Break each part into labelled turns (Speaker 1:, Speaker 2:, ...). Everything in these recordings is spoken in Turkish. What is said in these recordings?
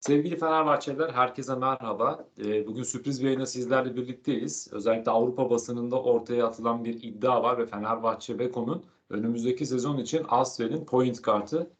Speaker 1: Sevgili Fenerbahçeliler, herkese merhaba. Ee, Bugün sürpriz bir yayına sizlerle birlikteyiz. Özellikle Avrupa basınında ortaya atılan bir iddia var ve Fenerbahçe Beko'nun önümüzdeki sezon için Asvel'in point kartı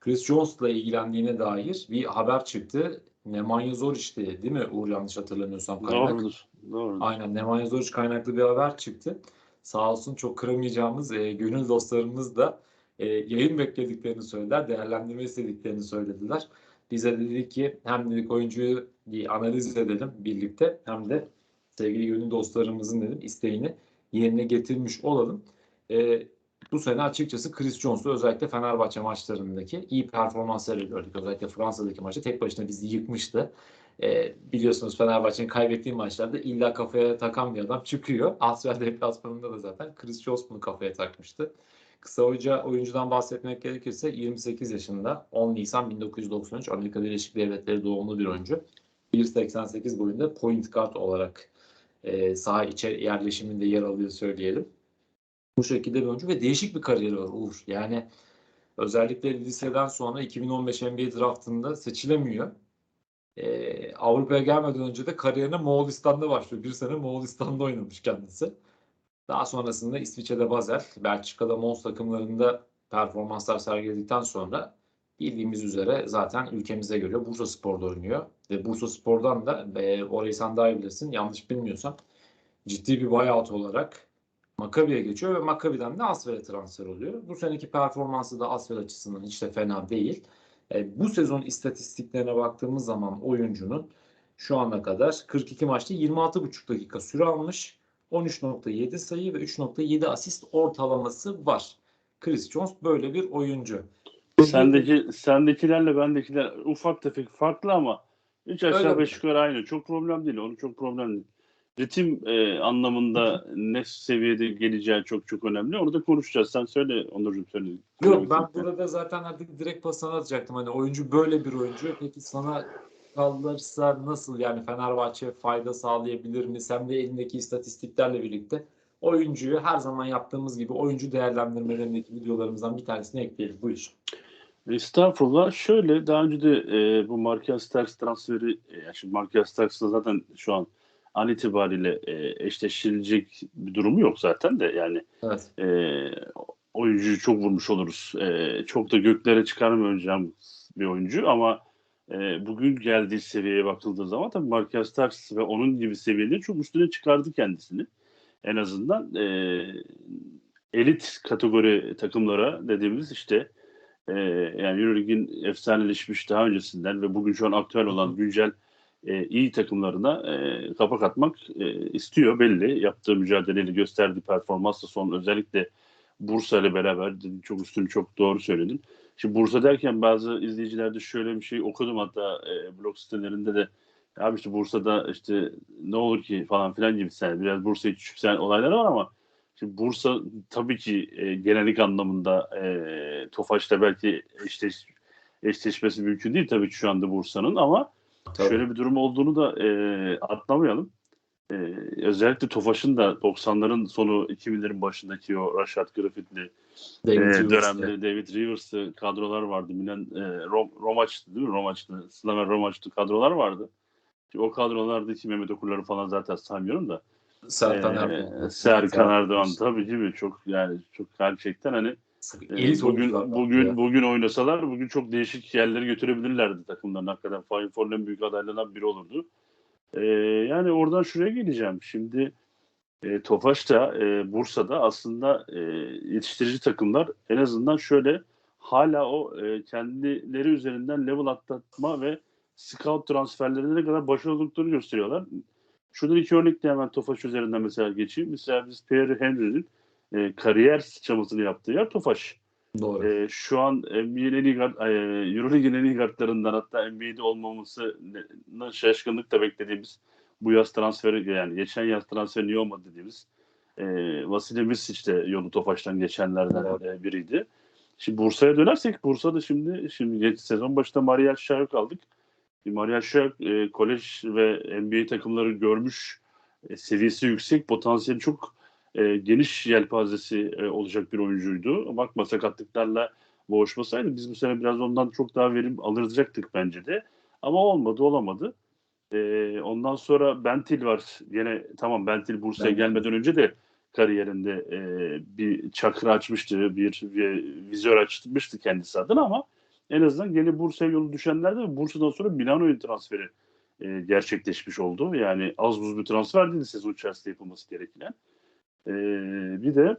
Speaker 1: Chris Jones'la ilgilendiğine dair bir haber çıktı. Nemanja Zoric'ti değil mi Uğur yanlış hatırlamıyorsam kaynak?
Speaker 2: Doğrudur. Doğrudur.
Speaker 1: Aynen Nemanja Zoric kaynaklı bir haber çıktı. Sağ olsun çok kıramayacağımız e, gönül dostlarımız da e, yayın beklediklerini söylediler, değerlendirme istediklerini söylediler. Bize de dedik ki hem dedik oyuncuyu bir analiz edelim birlikte hem de sevgili gönül dostlarımızın dedim isteğini yerine getirmiş olalım. E, bu sene açıkçası Chris Jones'u özellikle Fenerbahçe maçlarındaki iyi performansları gördük. Özellikle Fransa'daki maçta tek başına bizi yıkmıştı. E, biliyorsunuz Fenerbahçe'nin kaybettiği maçlarda illa kafaya takan bir adam çıkıyor. Asfer deplasmanında da zaten Chris Jones bunu kafaya takmıştı. Kısa hoca oyuncudan bahsetmek gerekirse 28 yaşında 10 Nisan 1993 Amerika Birleşik Devletleri doğumlu bir oyuncu. 1.88 boyunda point guard olarak e, saha içeri yerleşiminde yer alıyor söyleyelim. Bu şekilde bir oyuncu ve değişik bir kariyeri var Uğur. Yani özellikle liseden sonra 2015 NBA draftında seçilemiyor. Ee, Avrupa'ya gelmeden önce de kariyerine Moğolistan'da başlıyor. Bir sene Moğolistan'da oynamış kendisi. Daha sonrasında İsviçre'de Basel, Belçika'da Mons takımlarında performanslar sergiledikten sonra bildiğimiz üzere zaten ülkemize geliyor. Bursa Spor'da oynuyor. Ve Bursa Spor'dan da e, orayı sen daha iyi bilirsin. Yanlış bilmiyorsam ciddi bir buyout olarak Maccabi'ye geçiyor ve Maccabi'den de Asvel'e transfer oluyor. Bu seneki performansı da Asvel açısından hiç de fena değil. E, bu sezon istatistiklerine baktığımız zaman oyuncunun şu ana kadar 42 maçta 26,5 dakika süre almış. 13.7 sayı ve 3.7 asist ortalaması var. Chris Jones böyle bir oyuncu.
Speaker 2: Sendeki, sendekilerle bendekiler ufak tefek farklı ama üç
Speaker 1: Öyle
Speaker 2: aşağı
Speaker 1: mi?
Speaker 2: beş yukarı aynı. Çok problem değil. Onun çok problem değil. Ritim e, anlamında ne seviyede geleceği çok çok önemli. Onu da konuşacağız. Sen söyle Onurcuğum söyle.
Speaker 1: Yok ben burada zaten artık direkt pasını atacaktım. Hani oyuncu böyle bir oyuncu. Peki sana kalırsa nasıl yani Fenerbahçe fayda sağlayabilir mi? Sen de elindeki istatistiklerle birlikte oyuncuyu her zaman yaptığımız gibi oyuncu değerlendirmelerindeki videolarımızdan bir tanesini ekleyelim. Bu iş.
Speaker 2: Estağfurullah. Şöyle daha önce de e, bu Markel Starks transferi e, şimdi Markel Starks'la zaten şu an an itibariyle e, eşleşilecek bir durumu yok zaten de yani
Speaker 1: Evet.
Speaker 2: e, oyuncuyu çok vurmuş oluruz. E, çok da göklere çıkarmayacağım bir oyuncu ama e, bugün geldiği seviyeye bakıldığı zaman tabii Markel Starks ve onun gibi seviyeleri çok üstüne çıkardı kendisini. En azından e, elit kategori takımlara dediğimiz işte e, yani Euroleague'in efsaneleşmiş daha öncesinden ve bugün şu an aktüel olan güncel e, iyi takımlarına e, kapak atmak e, istiyor belli. Yaptığı mücadeleyle gösterdiği performansla son özellikle Bursa ile beraber çok üstünü çok doğru söyledin. Şimdi Bursa derken bazı izleyicilerde şöyle bir şey okudum hatta e, blog sitelerinde de abi işte Bursa'da işte ne olur ki falan filan gibi sen biraz Bursa'yı küçümseyen olayları var ama şimdi Bursa tabii ki e, genellik anlamında e, Tofaş'ta belki eşleş, eşleşmesi mümkün değil tabii ki şu anda Bursa'nın ama
Speaker 1: Tabii.
Speaker 2: şöyle bir durum olduğunu da e, atlamayalım. E, özellikle Tofaş'ın da 90'ların sonu 2000'lerin başındaki o Rashad Griffith'li
Speaker 1: David
Speaker 2: e, dönemde David Rivers'lı kadrolar vardı. Milan e, Rom, Romaç'tı değil mi? Romaç'tı. Slaven Romaç'tı kadrolar vardı. Şimdi o kadrolardaki Mehmet Okurları falan zaten saymıyorum da.
Speaker 1: Serkan
Speaker 2: e,
Speaker 1: Erdoğan.
Speaker 2: Serkan Erdoğan tabii değil mi? Çok yani çok gerçekten hani e,
Speaker 1: Elit
Speaker 2: bugün bugün
Speaker 1: ya.
Speaker 2: bugün oynasalar bugün çok değişik yerlere götürebilirlerdi takımlarını. Hakikaten Final Four'un büyük adaylarından biri olurdu. E, yani oradan şuraya geleceğim. Şimdi e, Tofaş da e, Bursa'da aslında e, yetiştirici takımlar en azından şöyle hala o e, kendileri üzerinden level atlatma ve scout transferlerinde ne kadar başarılı olduklarını gösteriyorlar. Şuradan iki örnek de hemen Tofaş üzerinden mesela geçeyim. Mesela biz Pierre Henry'nin e, kariyer sıçramasını yaptığı yer Tofaş.
Speaker 1: Doğru.
Speaker 2: E, şu an NBA'nin guard, e, Euroleague'in en iyi guardlarından hatta NBA'de olmaması ne- şaşkınlıkla beklediğimiz bu yaz transferi yani geçen yaz transferi niye olmadı dediğimiz e, Vasilya Misic de yolu Tofaş'tan geçenlerden
Speaker 1: Doğru.
Speaker 2: e, biriydi. Şimdi Bursa'ya dönersek Bursa'da şimdi şimdi geç sezon başında Mariel Şahyok aldık. Mariel Şahyok e, kolej ve NBA takımları görmüş e, seviyesi yüksek, potansiyeli çok e, geniş yelpazesi e, olacak bir oyuncuydu. Bakma sakatlıklarla boğuşmasaydı biz bu sene biraz ondan çok daha verim alacaktık bence de. Ama olmadı, olamadı. Ee, ondan sonra Bentil var. Yine tamam Bentil Bursa'ya
Speaker 1: Bentil.
Speaker 2: gelmeden önce de kariyerinde e, bir çakra açmıştı, bir, bir vizör açmıştı kendisi adına ama en azından yeni Bursa'ya yolu düşenlerde ve Bursa'dan sonra Milano'ya transferi e, gerçekleşmiş oldu. Yani az buz bir transfer değil sezon içerisinde yapılması gereken. E, bir de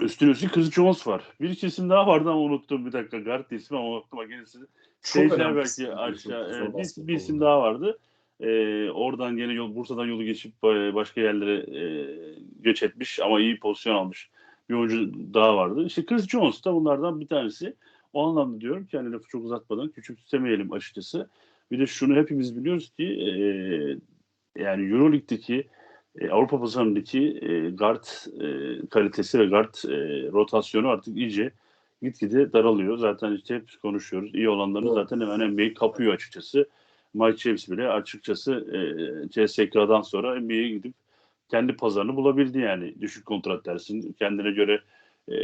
Speaker 2: üstüne üstlük Chris Jones var. Bir isim daha vardı ama unuttum bir dakika. Guard ismi ama aklıma gelirse. Seyirciler belki aşağı. evet, bir, bir isim daha vardı. E, oradan yine yol, Bursa'dan yolu geçip e, başka yerlere e, göç etmiş ama iyi pozisyon almış bir oyuncu daha vardı. İşte Chris Jones da bunlardan bir tanesi. O anlamda diyorum ki hani lafı çok uzatmadan küçümsemeyelim açıkçası. Bir de şunu hepimiz biliyoruz ki e, yani Euroleague'deki e, Avrupa pazarındaki e, guard e, kalitesi ve guard e, rotasyonu artık iyice gitgide daralıyor. Zaten işte hep konuşuyoruz. İyi olanların
Speaker 1: Doğru.
Speaker 2: zaten hemen NBA kapıyor açıkçası. Mike James bile açıkçası e, CSK'dan sonra NBA'ye gidip kendi pazarını bulabildi yani. Düşük kontrat dersin. Kendine göre e,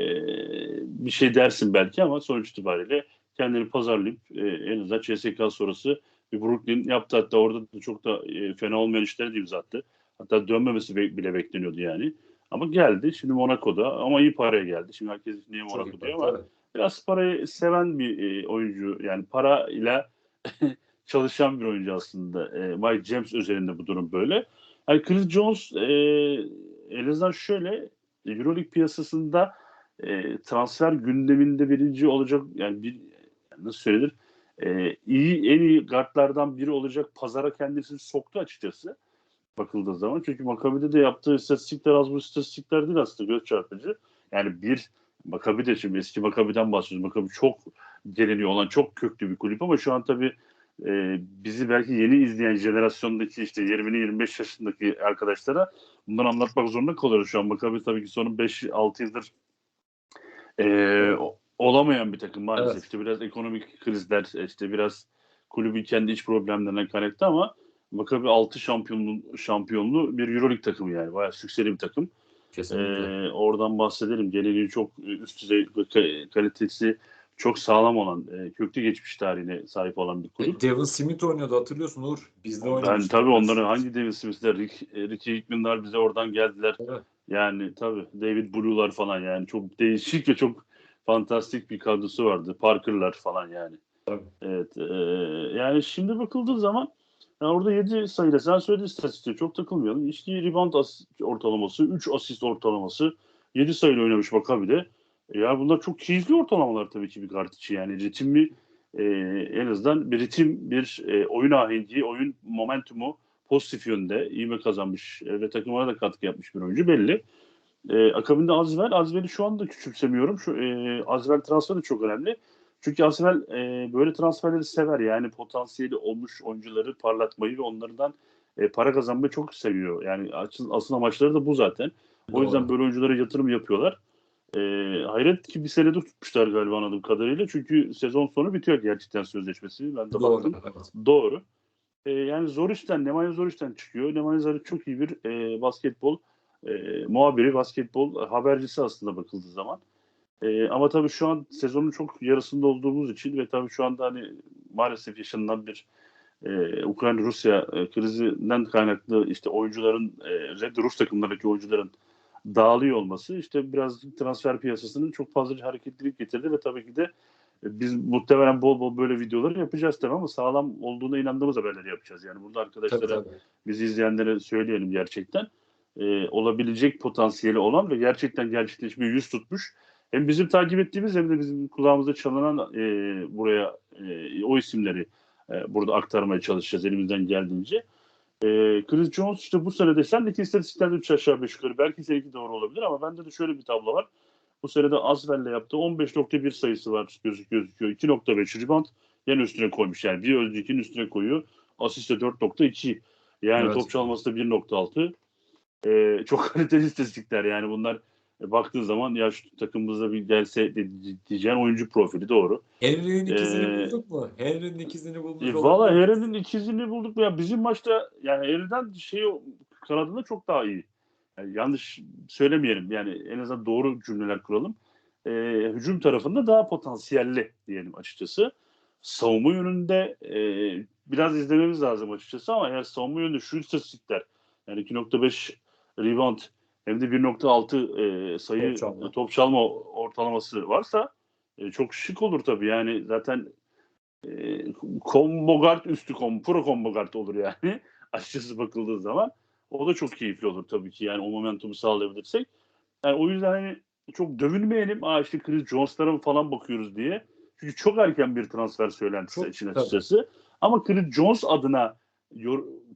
Speaker 2: bir şey dersin belki ama sonuç itibariyle kendini pazarlayıp e, en azından CSK sonrası bir Brooklyn yaptı. Hatta orada da çok da e, fena olmayan işleri de imza attı. Hatta dönmemesi bile bekleniyordu yani. Ama geldi. Şimdi Monaco'da ama iyi paraya geldi. Şimdi herkes niye Monaco diyor ama
Speaker 1: tabii.
Speaker 2: biraz parayı seven bir e, oyuncu. Yani parayla çalışan bir oyuncu aslında. E, Mike James özelinde bu durum böyle. Yani Chris Jones e, en azından şöyle Euroleague piyasasında e, transfer gündeminde birinci olacak yani bir nasıl söylenir e, iyi en iyi guardlardan biri olacak pazara kendisini soktu açıkçası bakıldığı zaman. Çünkü Maccabi'de de yaptığı istatistikler az bu istatistikler değil aslında göz çarpıcı. Yani bir Maccabi de şimdi eski Maccabi'den bahsediyoruz. Maccabi çok geleneği olan çok köklü bir kulüp ama şu an tabii e, bizi belki yeni izleyen jenerasyondaki işte 20'li 25 yaşındaki arkadaşlara bunları anlatmak zorunda kalıyoruz şu an. Maccabi tabii ki son 5-6 yıldır e, olamayan bir takım maalesef.
Speaker 1: Evet.
Speaker 2: İşte biraz ekonomik krizler, işte biraz kulübün kendi iç problemlerinden kaynaklı ama Maccabi 6 şampiyonlu, şampiyonlu bir Euroleague takımı yani. Bayağı sükseli bir takım.
Speaker 1: Kesinlikle.
Speaker 2: Ee, oradan bahsedelim. Geleneği çok üst düzey ka- kalitesi çok sağlam olan, e, köklü geçmiş tarihine sahip olan bir kulüp.
Speaker 1: Devin Smith oynuyordu hatırlıyorsun Uğur. Bizde
Speaker 2: Ben
Speaker 1: oynamıştı.
Speaker 2: tabii onların hangi David Smith'ler, Rick, e, Ricky Hickman'lar bize oradan geldiler.
Speaker 1: Evet.
Speaker 2: Yani tabii David Blue'lar falan yani çok değişik ve çok fantastik bir kadrosu vardı. Parker'lar falan yani.
Speaker 1: Tabii.
Speaker 2: Evet. e, yani şimdi bakıldığı zaman yani orada 7 sayıyla sen söylediğin istatistiğe çok takılmayalım. İşte rebound as- ortalaması, 3 asist ortalaması, 7 sayıyla oynamış Maccabi'de. E ya bunlar çok keyifli ortalamalar tabii ki bir kart için. Yani ritimli e, en azından bir ritim, bir e, oyun ahengi, oyun momentumu pozitif yönde ivme kazanmış e, ve takımına da katkı yapmış bir oyuncu belli. E, akabinde Azvel, Azvel'i şu anda küçümsemiyorum. Şu e, Azvel transferi de çok önemli. Çünkü Azvel e, böyle transferleri sever. Yani potansiyeli olmuş oyuncuları parlatmayı ve onlardan e, para kazanmayı çok seviyor. Yani asıl, asıl amaçları da bu zaten. O
Speaker 1: Doğru.
Speaker 2: yüzden böyle oyunculara yatırım yapıyorlar. E, hayret ki bir senede tutmuşlar galiba anladığım kadarıyla. Çünkü sezon sonu bitiyor gerçekten sözleşmesi. Ben de
Speaker 1: Doğru.
Speaker 2: baktım.
Speaker 1: Evet.
Speaker 2: Doğru. E, yani zor işten, Nemanja zor işten çıkıyor. Nemanja Zarı çok iyi bir e, basketbol e, muhabiri, basketbol habercisi aslında bakıldığı zaman. E, ama tabii şu an sezonun çok yarısında olduğumuz için ve tabii şu anda hani maalesef yaşanılan bir e, Ukrayna-Rusya e, krizinden kaynaklı işte oyuncuların, e, Rus takımlarındaki oyuncuların dağılıyor olması işte biraz transfer piyasasının çok fazla bir hareketlilik getirdi ve tabii ki de e, biz muhtemelen bol bol böyle videoları yapacağız tabii ama sağlam olduğuna inandığımız haberleri yapacağız. Yani burada arkadaşlara
Speaker 1: Tabii, tabii.
Speaker 2: bizi izleyenlere söyleyelim gerçekten. Ee, olabilecek potansiyeli olan ve gerçekten gerçekleşmeye yüz tutmuş. Hem bizim takip ettiğimiz hem de bizim kulağımızda çalınan e, buraya e, o isimleri e, burada aktarmaya çalışacağız elimizden geldiğince. E, Chris Jones işte bu sene de sen de istatistiklerde 3 aşağı 5 yukarı belki seninki doğru olabilir ama bende de şöyle bir tablo var. Bu sene de Asvel'le yaptığı 15.1 sayısı var gözük gözüküyor. 2.5 rebound yan üstüne koymuş yani bir öncekinin üstüne koyuyor. Asist de 4.2 yani
Speaker 1: Evet.
Speaker 2: top çalması da 1.6. Ee, çok kaliteli istatistikler yani bunlar e, baktığın zaman ya şu takımımıza bir gelse diyeceğin oyuncu profili doğru.
Speaker 1: Henry'nin ikizini
Speaker 2: Ee,
Speaker 1: bulduk mu? Henry'nin ikizini bulmuş
Speaker 2: E, Valla? Harry'nin ikizini bulduk ya bizim maçta yani Harry'den şey kanadında çok daha iyi. Yani yanlış söylemeyelim yani en azından doğru cümleler kuralım. E, hücum tarafında daha potansiyelli diyelim açıkçası. Savunma yönünde e, biraz izlememiz lazım açıkçası ama yani savunma yönünde şu istatistikler yani 2.5 rebound hem de 1.6 e, sayı
Speaker 1: Top çalma.
Speaker 2: top çalma ortalaması varsa e, çok şık olur tabii. Yani zaten e, combo guard üstü combo, pro combo guard olur yani açıkçası bakıldığı zaman. O da çok keyifli olur tabii ki yani o momentumu sağlayabilirsek. Yani o yüzden hani çok dövünmeyelim. Aa işte Chris Jones'lara falan bakıyoruz diye. Çünkü çok erken bir transfer söylentisi
Speaker 1: Çok,
Speaker 2: için
Speaker 1: tabii.
Speaker 2: açıkçası. Ama Chris Jones adına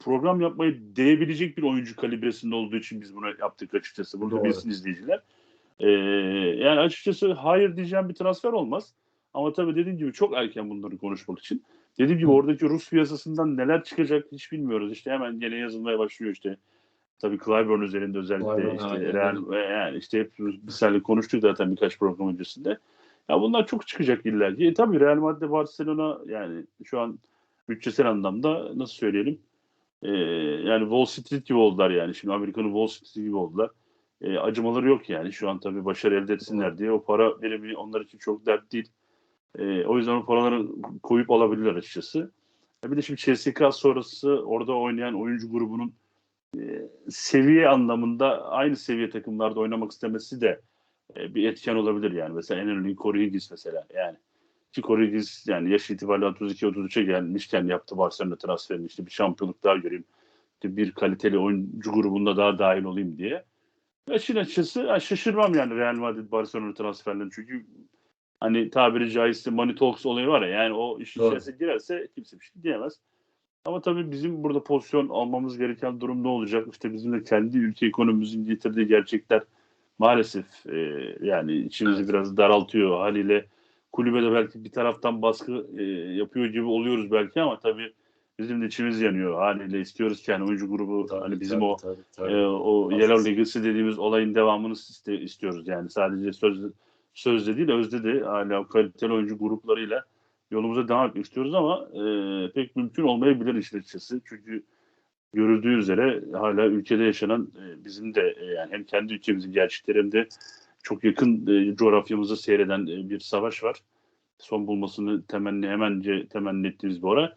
Speaker 2: program yapmayı değebilecek bir oyuncu kalibresinde olduğu için biz bunu yaptık açıkçası. Burada
Speaker 1: Doğru.
Speaker 2: bilsin izleyiciler. Ee, yani açıkçası hayır diyeceğim bir transfer olmaz. Ama tabii dediğim gibi çok erken bunları konuşmak için. Dediğim gibi oradaki Rus piyasasından neler çıkacak hiç bilmiyoruz. İşte hemen gene yazılmaya başlıyor işte. Tabii Clyburn üzerinde özellikle
Speaker 1: Clyburn,
Speaker 2: işte
Speaker 1: evet,
Speaker 2: Real, yani işte hep biz seninle konuştuk zaten birkaç program öncesinde. Ya bunlar çok çıkacak illa ki. E, tabii Real Madrid, Barcelona yani şu an bütçesel anlamda nasıl söyleyelim? Ee, yani Wall Street gibi oldular yani. Şimdi Amerika'nın Wall Street gibi oldular. Ee, acımaları yok yani. Şu an tabii başarı elde etsinler diye. O para birimi onlar için çok dert değil. Ee, o yüzden o paraları koyup alabilirler açıkçası. E, bir de şimdi CSK sonrası orada oynayan oyuncu grubunun e, seviye anlamında aynı seviye takımlarda oynamak istemesi de e, bir etken olabilir yani. Mesela en önemli Corey Higgins mesela yani. Ki Corey Higgins yani yaş itibariyle 32-33'e gelmişken yaptı Barcelona transferini işte bir şampiyonluk daha göreyim. İşte bir kaliteli oyuncu grubunda daha dahil olayım diye. Açıkçası yani şaşırmam yani Real Madrid Barcelona transferlerini çünkü hani tabiri caizse money talks olayı var ya yani o işin
Speaker 1: Doğru.
Speaker 2: içerisine girerse kimse bir şey diyemez. Ama tabii bizim burada pozisyon almamız gereken durum ne olacak? İşte bizim de kendi ülke ekonomimizin getirdiği gerçekler maalesef e, yani içimizi
Speaker 1: Evet.
Speaker 2: biraz daraltıyor haliyle. Kulübe de belki bir taraftan baskı e, yapıyor gibi oluyoruz belki ama tabii bizim de içimiz yanıyor haliyle istiyoruz ki yani oyuncu grubu
Speaker 1: Tabii,
Speaker 2: hani bizim
Speaker 1: tabii,
Speaker 2: o
Speaker 1: tabii, tabii.
Speaker 2: e, o
Speaker 1: Haklısın.
Speaker 2: Yellow Legacy dediğimiz olayın devamını iste, istiyoruz yani sadece söz sözde değil özde de hala kaliteli oyuncu gruplarıyla yolumuza devam etmek istiyoruz ama e, pek mümkün olmayabilir işin açıkçası. Çünkü görüldüğü üzere hala ülkede yaşanan e, bizim de e, yani hem kendi ülkemizin gerçekleri hem de çok yakın e, coğrafyamızı seyreden e, bir savaş var. Son bulmasını temenni hemence temenni ettiğimiz bir olay.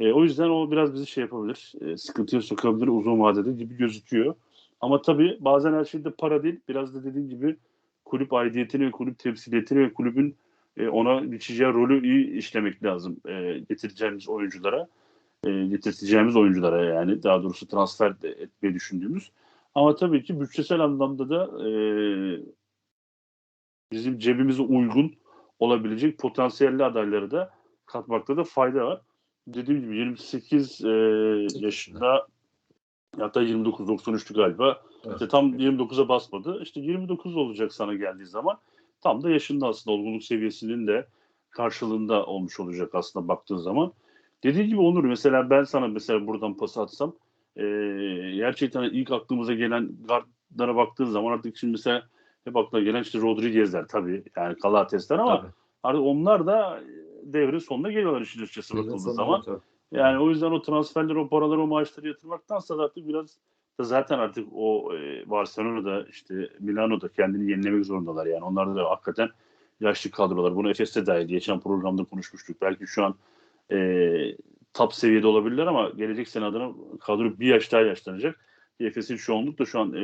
Speaker 2: E, o yüzden o biraz bizi şey yapabilir, e, sıkıntıya sokabilir uzun vadede gibi gözüküyor. Ama tabii bazen her şeyde para değil. Biraz da dediğim gibi kulüp aidiyetini ve kulüp temsiliyetini ve kulübün e, ona biçeceği rolü iyi işlemek lazım. E, getireceğimiz oyunculara, e, getireceğimiz oyunculara yani daha doğrusu transfer etmeyi düşündüğümüz. Ama tabii ki bütçesel anlamda da e, bizim cebimize uygun olabilecek potansiyelli adayları da katmakta da fayda var. Dediğim gibi 28 e, yaşında hatta 29 93'tü galiba.
Speaker 1: Evet.
Speaker 2: İşte tam 29'a basmadı. İşte 29 olacak sana geldiği zaman tam da yaşında aslında olgunluk seviyesinin de karşılığında olmuş olacak aslında baktığın zaman. Dediğim gibi Onur mesela ben sana mesela buradan pas atsam e, gerçekten ilk aklımıza gelen guardlara baktığın zaman artık şimdi mesela hep aklına gelen işte Rodriguez'ler tabii yani Galates'ler ama
Speaker 1: Tabii.
Speaker 2: artık onlar da devrin sonuna geliyorlar işin açıkçası bakıldığı zaman.
Speaker 1: tabii.
Speaker 2: Yani o yüzden o transferleri, o paraları, o maaşları yatırmaktansa artık biraz da zaten artık o e, Barcelona'da işte Milano'da kendini yenilemek zorundalar. Yani onlar da hakikaten yaşlı kadrolar. Bunu Efes'te dahil geçen programda konuşmuştuk. Belki şu an e, top seviyede olabilirler ama gelecek sene adına kadro bir yaş daha yaşlanacak. Efes'in çoğunlukla şu an e,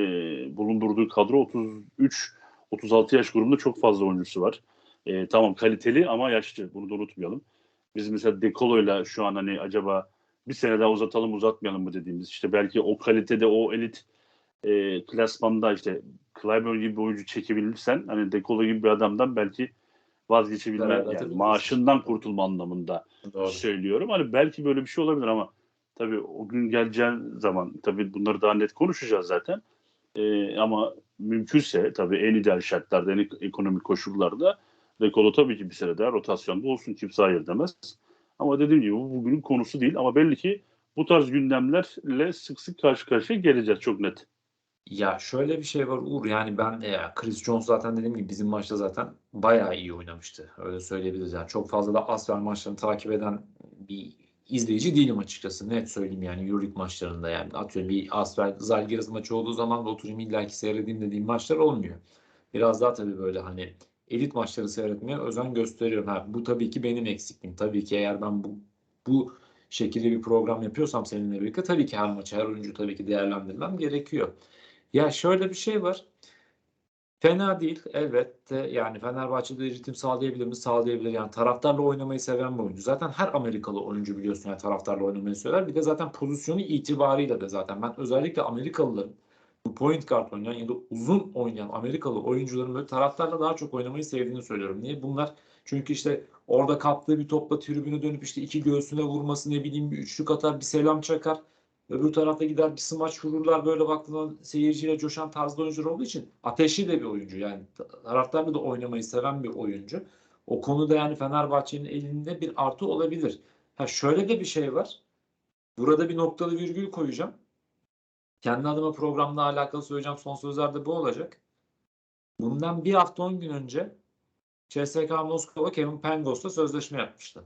Speaker 2: bulundurduğu kadro 33 36 yaş grubunda çok fazla oyuncusu var. E, tamam kaliteli ama yaşlı. Bunu da unutmayalım. Biz mesela Dekolo'yla şu an hani acaba bir sene daha uzatalım uzatmayalım mı dediğimiz işte belki o kalitede o elit e, klasmanda işte Clyburn gibi bir oyuncu çekebilirsen hani Dekolo gibi bir adamdan belki vazgeçebilme
Speaker 1: Evet,
Speaker 2: yani maaşından kurtulma anlamında
Speaker 1: Doğru.
Speaker 2: söylüyorum. Hani belki böyle bir şey olabilir ama tabii o gün geleceği zaman tabii bunları daha net konuşacağız zaten. Ee, ama mümkünse tabii en ideal şartlarda, en ekonomik koşullarda Dekolo tabii ki bir sene daha rotasyonda olsun. Kimse hayır demez. Ama dediğim gibi bu bugünün konusu değil. Ama belli ki bu tarz gündemlerle sık sık karşı karşıya geleceğiz çok net.
Speaker 1: Ya şöyle bir şey var Uğur yani ben e, Chris Jones zaten dediğim gibi bizim maçta zaten bayağı iyi oynamıştı. Öyle söyleyebiliriz yani. Çok fazla da Asfer maçlarını takip eden bir izleyici değilim açıkçası. Net söyleyeyim yani Euroleague maçlarında yani. Atıyorum bir Asfer Zalgiris maçı olduğu zaman da oturayım illaki seyredeyim dediğim maçlar olmuyor. Biraz daha tabii böyle hani elit maçları seyretmeye özen gösteriyorum. Ha, bu tabii ki benim eksikliğim. Tabii ki eğer ben bu bu şekilde bir program yapıyorsam seninle birlikte tabii ki her maçı, her oyuncu tabii ki değerlendirmem gerekiyor. Ya şöyle bir şey var. Fena değil elbette yani Fenerbahçe'de ritim sağlayabilir mi? Sağlayabilir. Yani taraftarla oynamayı seven bir oyuncu. Zaten her Amerikalı oyuncu biliyorsun yani taraftarla oynamayı sever. Bir de zaten pozisyonu itibarıyla da zaten ben özellikle Amerikalıların bu point guard oynayan ya da uzun oynayan Amerikalı oyuncuların böyle taraftarla daha çok oynamayı sevdiğini söylüyorum. Niye? Bunlar çünkü işte orada kaptığı bir topla tribüne dönüp işte iki göğsüne vurması ne bileyim bir üçlük atar bir selam çakar. Öbür tarafta gider bir smaç vururlar böyle baktığında seyirciyle coşan tarzda oyuncular olduğu için ateşli de bir oyuncu yani taraftarla da oynamayı seven bir oyuncu. O konuda yani Fenerbahçe'nin elinde bir artı olabilir. Ha şöyle de bir şey var. Burada bir noktalı virgül koyacağım. Kendi adıma programla alakalı söyleyeceğim son sözler de bu olacak. Bundan bir hafta 10 gün önce CSKA Moskova Kevin Pangos'la sözleşme yapmıştı.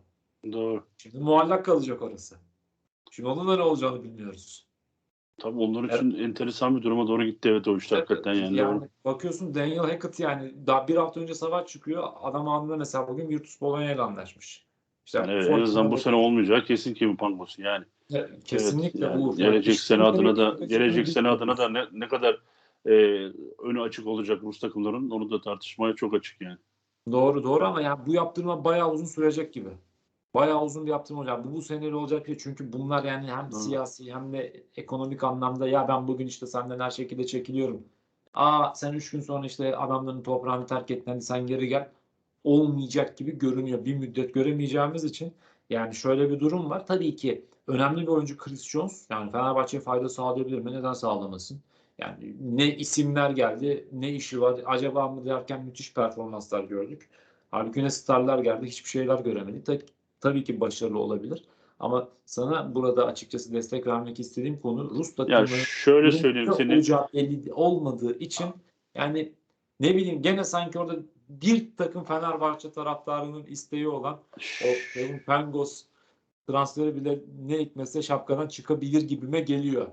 Speaker 2: Doğru.
Speaker 1: Şimdi muallak kalacak orası. Şimdi onun da ne olacağını bilmiyoruz.
Speaker 2: Tabii onlar için enteresan bir duruma doğru gitti evet o işte hakikaten yani. doğru.
Speaker 1: bakıyorsun Daniel Hackett yani daha bir hafta önce savaş çıkıyor. Adam anında mesela bugün Virtus Bologna ile anlaşmış. İşte
Speaker 2: Yani evet, en azından bu sene olmayacak kesin Kevin Pangos yani.
Speaker 1: kesinlikle
Speaker 2: Evet, yani
Speaker 1: Uğur.
Speaker 2: gelecek
Speaker 1: İşte
Speaker 2: sene
Speaker 1: bu
Speaker 2: adına da gelecek sene adına da ne, ne kadar e, önü açık olacak Rus takımların onu da tartışmaya çok açık yani.
Speaker 1: Doğru doğru ama yani bu yaptırma bayağı uzun sürecek gibi. Bayağı uzun bir yaptırma olacak. Bu bu seneli olacak diye. Çünkü bunlar yani hem
Speaker 2: Doğru.
Speaker 1: siyasi hem de ekonomik anlamda ya ben bugün işte senden her şekilde çekiliyorum. Aa sen üç gün sonra işte adamların toprağını terk ettin sen geri gel. Olmayacak gibi görünüyor. Bir müddet göremeyeceğimiz için yani şöyle bir durum var. Tabii ki önemli bir oyuncu Chris Jones. Yani Fenerbahçe'ye fayda sağlayabilir mi? Neden sağlamasın? Yani ne isimler geldi, ne işi var, acaba mı derken müthiş performanslar gördük. Halbuki ne starlar geldi, hiçbir şeyler göremedik. Ta- tabii ki başarılı olabilir. Ama sana burada açıkçası destek vermek istediğim konu Rus
Speaker 2: Ya
Speaker 1: takımının
Speaker 2: şöyle söyleyeyim seni
Speaker 1: olacağı belli olmadığı için yani ne bileyim gene sanki orada bir takım Fenerbahçe taraftarının isteği olan o Kevin Pangos transferi bile ne hikmetse şapkadan çıkabilir gibime geliyor.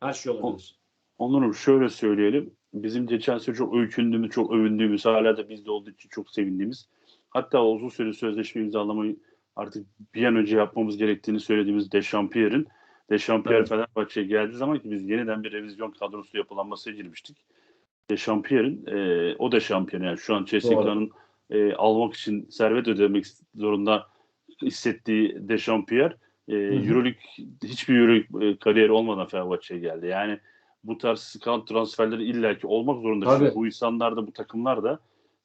Speaker 1: Her şey olabilir.
Speaker 2: Onur'um şöyle söyleyelim. Bizim geçen sene çok öykündüğümüz, çok övündüğümüz, hala da bizde olduğu için çok sevindiğimiz, hatta uzun süre sözleşme imzalamayı artık bir an önce yapmamız gerektiğini söylediğimiz Dechampierre'in Dechampierre
Speaker 1: Evet.
Speaker 2: Fenerbahçe'ye geldiği zaman ki biz yeniden bir revizyon kadrosu yapılanmasına girmiştik. Dechampierre'in e, o Dechampierre yani şu an CSK'nın e, almak için servet ödemek zorunda hissettiği Dechampierre e. Euroleague hiçbir Euroleague e, kariyeri olmadan Fenerbahçe'ye geldi. Yani bu tarz scout transferleri illaki olmak zorunda.
Speaker 1: Tabii.
Speaker 2: Çünkü bu insanlar da bu takımlar da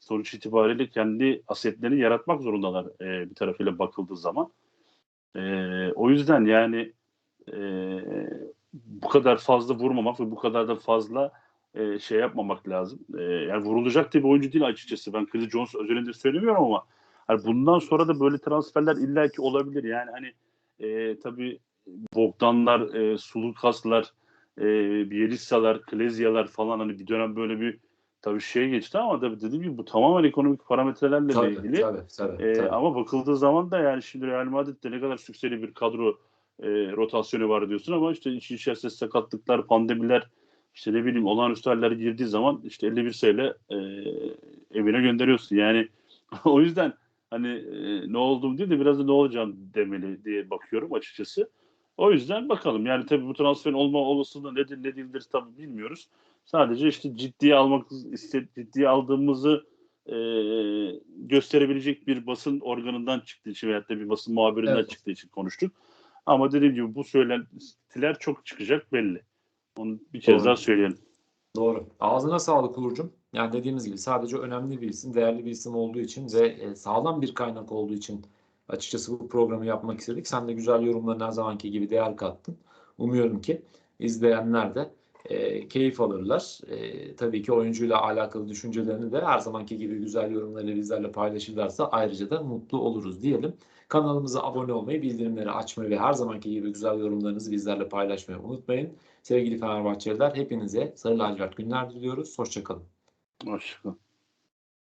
Speaker 2: sonuç itibariyle kendi asetlerini yaratmak zorundalar e, bir tarafıyla bakıldığı zaman. E, o yüzden yani e, bu kadar fazla vurmamak ve bu kadar da fazla e, şey yapmamak lazım. E, yani vurulacak diye bir oyuncu değil açıkçası. Ben Chris Jones özelinde söylemiyorum ama hani bundan sonra da böyle transferler illaki olabilir. Yani hani e, tabii Bogdanlar, e, Sulukaslar, e, Bielitsa'lar, Klezyalar falan hani bir dönem böyle bir tabii şey geçti ama tabii dediğim gibi bu tamamen ekonomik parametrelerle
Speaker 1: Tabii,
Speaker 2: ilgili.
Speaker 1: tabii, tabii,
Speaker 2: Ee,
Speaker 1: tabii.
Speaker 2: ama bakıldığı zaman da yani şimdi Real Madrid'de ne kadar sükseli bir kadro e, rotasyonu var diyorsun ama işte işin içerisinde sakatlıklar, pandemiler, işte ne bileyim olağanüstü haller girdiği zaman işte 51 sayıyla e, evine gönderiyorsun. Yani o yüzden hani e, ne olduğum değil de biraz da ne olacağım demeli diye bakıyorum açıkçası. O yüzden bakalım. Yani tabii bu transferin olma olasılığı nedir ne değildir tabii bilmiyoruz. Sadece işte ciddiye almak ciddiye aldığımızı e, gösterebilecek bir basın organından çıktığı için veyahut da bir basın muhabirinden
Speaker 1: Evet.
Speaker 2: çıktığı için konuştuk. Ama dediğim gibi bu söylentiler çok çıkacak belli. Onu bir kez
Speaker 1: Doğru.
Speaker 2: daha söyleyelim.
Speaker 1: Doğru. Ağzına sağlık Uğur'cum. Yani dediğimiz gibi sadece önemli bir isim, değerli bir isim olduğu için ve e, sağlam bir kaynak olduğu için açıkçası bu programı yapmak istedik. Sen de güzel yorumlarına her zamanki gibi değer kattın. Umuyorum ki izleyenler de e, keyif alırlar. E, tabii ki oyuncuyla alakalı düşüncelerini de her zamanki gibi güzel yorumlarıyla bizlerle paylaşırlarsa ayrıca da mutlu oluruz diyelim. Kanalımıza abone olmayı, bildirimleri açmayı ve her zamanki gibi güzel yorumlarınızı bizlerle paylaşmayı unutmayın. Sevgili Fenerbahçeliler hepinize sarı lacivert günler diliyoruz. Hoşçakalın.
Speaker 2: Hoşçakalın.